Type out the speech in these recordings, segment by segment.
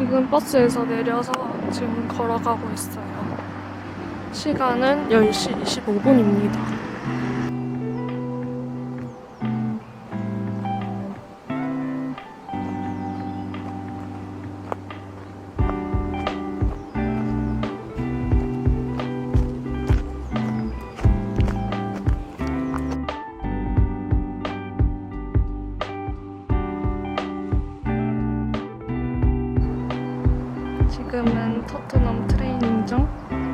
지금 버스에서 내려서 지금 걸어가고 있어요. 시간은 10시 25분입니다. 지금은 토트넘 트레이닝장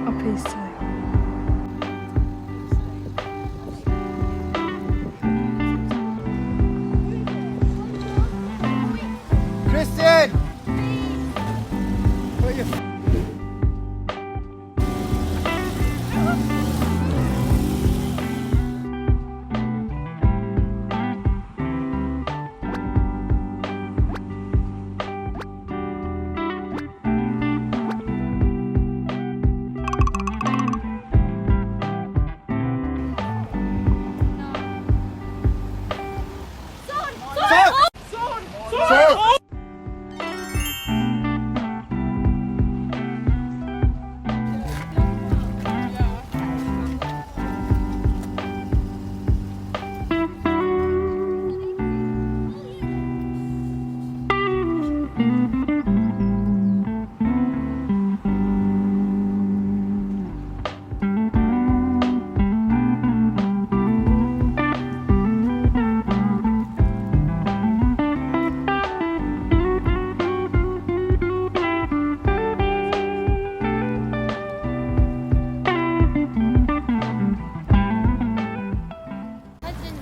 앞에 있어요.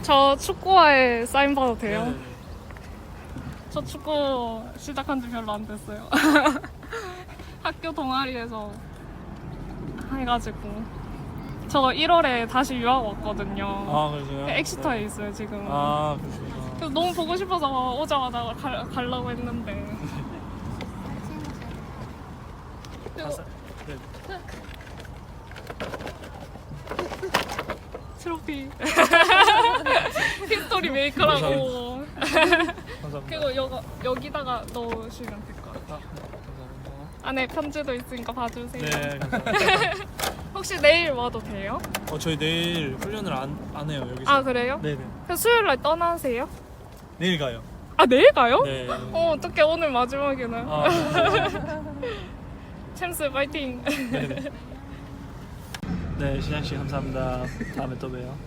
저 축구화에 사인 받아도 돼요? 저 축구 시작한 지 별로 안 됐어요. 학교 동아리에서 해가지고 저 1월에 다시 유학 왔거든요. 아 그러세요? 엑시터에 있어요 지금. 아 그러시구나. 그래서 너무 보고 싶어서 오자마자 가, 가려고 했는데. 그리고 네. 트로피 히스토리 메이커라고 감사합니다. 그리고 여, 여기다가 넣으시면 될 것 같아요 아, 네, 감사합니다. 안에 편지도 있으니까 봐주세요 네 감사합니다. 혹시 내일 와도 돼요? 어 저희 내일 훈련을 안, 안 해요 여기서. 아 그래요? 네 네. 그럼 수요일 날 떠나세요? 내일 가요. 아 내일 가요? 네. 어 어떡해 오늘 마지막이네 아 챔스 파이팅 네 네. 네 시장 씨 감사합니다. 다음에 또 봬요.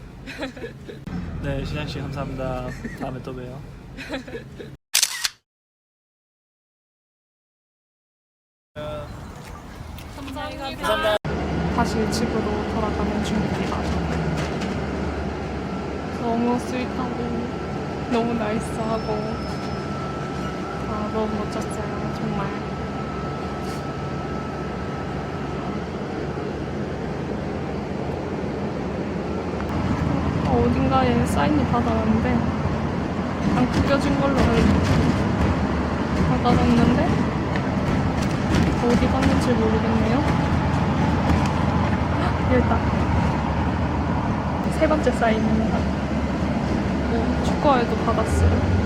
네 시장 씨 감사합니다. 다음에 또 봬요. 감사합니다. 다시 집으로 돌아가는 중입니다. 너무 스윗하고 너무 나이스하고 아, 너무 멋졌어요. 정말. 어, 어딘가에 사인이 받아왔는데 안 구겨진 걸로 받아놨는데 어디 갔는지 모르겠네요. 일단 세 번째 사인입니다. 뭐 축구화에도 받았어요.